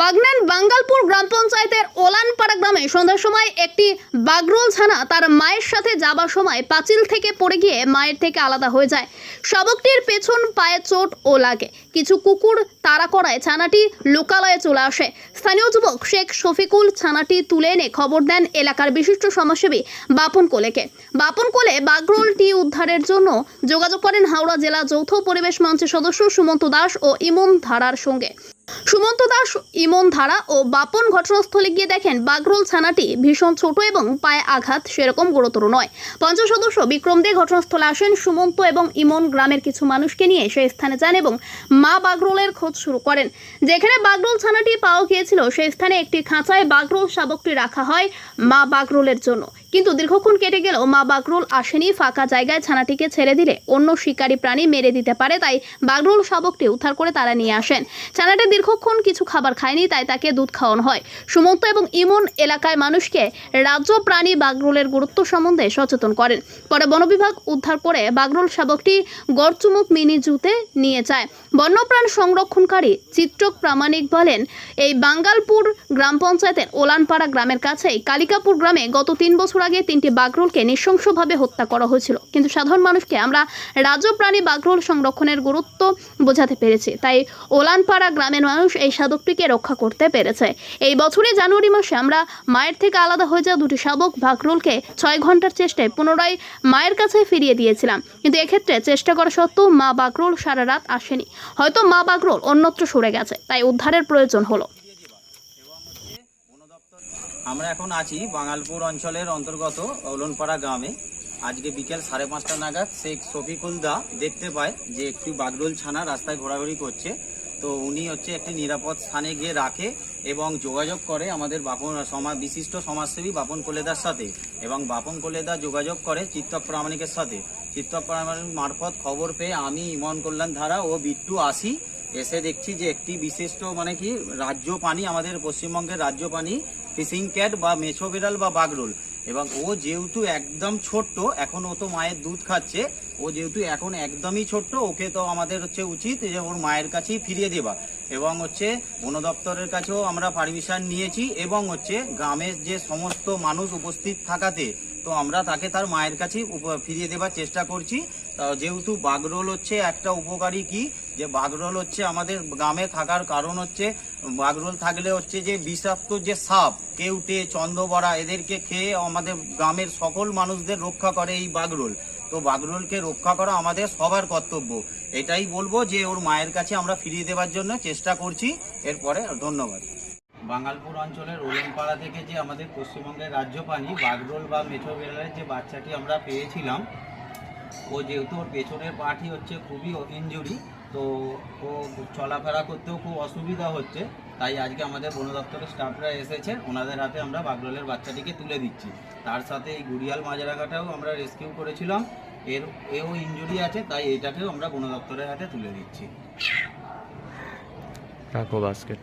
বাগনান বাঙ্গালপুর গ্রাম পঞ্চায়েতের ওলানপাড়া গ্রামে সন্ধ্যার সময় একটি বাগরোল ছানা তার মায়ের সাথে যাবার সময় পাঁচিল থেকে পড়ে গিয়ে মায়ের থেকে আলাদা হয়ে যায়। শাবকটির পেছন পায়ে চোট ও লাগে। কিছু কুকুর তাড়া করায় ছানাটি লোকালয়ে চলে আসে। স্থানীয় যুবক শেখ শফিকুল ছানাটি তুলে এনে খবর দেন এলাকার বিশিষ্ট সমাজসেবী বাপন কোলেকে। বাপন কোলে বাগরোলটি উদ্ধারের জন্য যোগাযোগ করেন হাওড়া জেলা যৌথ পরিবেশ মঞ্চের সদস্য সুমন্ত দাস ও ইমন ধারার সঙ্গে। সুমন্ত দাস, ইমন ধারা ও বাপন ঘটনাস্থলে গিয়ে দেখেন বাগরোল ছানাটি ভীষণ ছোট এবং পায়ে আঘাত, সেরকম গুরুতর নয়। পঞ্চাশ সদস্য বিক্রম দে ঘটনাস্থলে আসেন। সুমন্ত এবং ইমন গ্রামের কিছু মানুষকে নিয়ে সেই স্থানে যান এবং মা বাগরোলের খোঁজ শুরু করেন। যেখানে বাগরোল ছানাটি পাওয়া গিয়েছিল, সেই স্থানে একটি খাঁচায় বাগরোল শাবকটি রাখা হয় মা বাগরোলের জন্য। কিন্তু দীর্ঘক্ষণ কেটে গেলেও মা বাগরুল আসেনি, ফাঁকা জায়গায় ছানাটিকে ছেড়ে দিলে অন্য শিকারী প্রাণী মেরে দিতে পারে, তাই বাগরুল শাবকটি উদ্ধার করে তারা নিয়ে আসেন। ছানাটি দীর্ঘক্ষণ কিছু খাবার খায়নি, তাই তাকে দুধ খাওয়ানো হয়। সুমন্ত এবং ইমন এলাকায় মানুষকে রাজ্য প্রাণী বাগরুলের গুরুত্ব সম্বন্ধে সচেতন করেন। পরে বনবিভাগ উদ্ধার করে বাগরুল শাবকটি গড়চুমুক মিনি জুতে নিয়ে যায়। বন্যপ্রাণ সংরক্ষণকারী চিত্রক প্রামাণিক বলেন, এই বাঙ্গালপুর গ্রাম পঞ্চায়েতের ওলানপাড়া গ্রামের কাছেই কালিকাপুর গ্রামে গত তিন বছর আগে তিনটি বাগরোলকে নৃশংসভাবে হত্যা করা হয়েছিল। কিন্তু সাধারণ মানুষকে আমরা রাজ্য প্রাণী বাগরোল সংরক্ষণের গুরুত্ব বোঝাতে পেরেছি। তাই ওলানপাড়া গ্রামের মানুষ এই শাবকটিকে রক্ষা করতে পেরেছে। এই বছরে জানুয়ারি মাসে আমরা মায়ের থেকে আলাদা হয়ে যাওয়া দুটি শাবক বাগরোলকে ছয় ঘণ্টার চেষ্টায় পুনরায় মায়ের কাছে ফিরিয়ে দিয়েছিলাম। কিন্তু এক্ষেত্রে চেষ্টা করা সত্ত্বেও মা বাগরোল সারা রাত আসেনি। হয়তো মা বাগরোল অন্যত্র সরে গেছে, তাই উদ্ধারের প্রয়োজন হলো। আমরা এখন আছি বাঙালপুর অঞ্চলের অন্তর্গত ওলনপাড়া গ্রামে। আজকে বিকেল সাড়ে পাঁচটা নাগাদ শেখ শফিকুল দা দেখতে পায় যে একটি বাগরোল ছানা রাস্তায় ঘোরাঘুরি করছে। তো উনি হচ্ছে একটি নিরাপদ স্থানে গিয়ে রাখে এবং যোগাযোগ করে আমাদের বাপন সমাজ বিশিষ্ট সমাজসেবী বাপন কোলেদার সাথে এবং বাপন কোলেদা যোগাযোগ করে চিত্তক প্রামাণিকের সাথে। চিত্তক প্রামাণিক মারফত খবর পেয়ে আমি ইমন কল্যাণ ধারা ও বিট্টু আসি। এসে দেখছি যে একটি বিশিষ্ট মানে কি রাজ্য পানি আমাদের পশ্চিমবঙ্গের রাজ্য পানি ফিশিং ক্যাট বা মেছো বিড়াল বা বাগরোল। এবং ও যেহেতু একদম ছোট্ট, এখন ও তো মায়ের দুধ খাচ্ছে, ও যেহেতু এখন একদমই ছোট্ট, ওকে তো আমাদের হচ্ছে উচিত যে ওর মায়ের কাছেই ফিরিয়ে দেওয়া। এবং হচ্ছে বন দপ্তরের কাছেও আমরা পারমিশন নিয়েছি, এবং হচ্ছে গ্রামের যে সমস্ত মানুষ উপস্থিত থাকাতে তো আমরা তাকে তার মায়ের উপ- ফিরিয়ে দেবার চেষ্টা করছি। যেহেতু বাগরোল হচ্ছে, একটা উপকারী কি? যে বাগরোল হচ্ছে আমাদের গ্রামে থাকার কারণ হচ্ছে, বাগরোল থাকলে হচ্ছে যে বিষাক্ত যে সাপ, কেউটে, চন্দ্রবড়া, এদেরকে খেয়ে আমাদের গ্রামের সকল মানুষদের রক্ষা করে এই বাগরোল। তো বাগরোলকে রক্ষা করা আমাদের সবার কর্তব্য। এটাই বলব যে ওর মায়ের কাছে আমরা ফিরিয়ে দেওয়ার জন্য চেষ্টা করছি। এরপরে ধন্যবাদ। বাঙ্গালপুর অঞ্চলের ওলেনপাড়া থেকে যে আমাদের পশ্চিমবঙ্গের রাজ্য পানি বাগরোল বা মেঠো বেড়ালের যে বাচ্চাটি আমরা পেয়েছিলাম ও যেহেতু ওর পেছনের পাটি হচ্ছে খুবই ইঞ্জুরি তো ও চলাফেরা করতেও খুব অসুবিধা হচ্ছে তাই আজকে আমাদের বন দপ্তরের স্টাফরা এসেছে ওনাদের হাতে আমরা বাগরোলের বাচ্চাটিকে তুলে দিচ্ছি। তার সাথে এই গুড়িয়াল মাজরাঘাটাও আমরা রেস্কিউ করেছিলাম এর এও ইঞ্জুরি আছে তাই এটাকেও আমরা বন দপ্তরের হাতে তুলে দিচ্ছি। রাখো বাস্কেট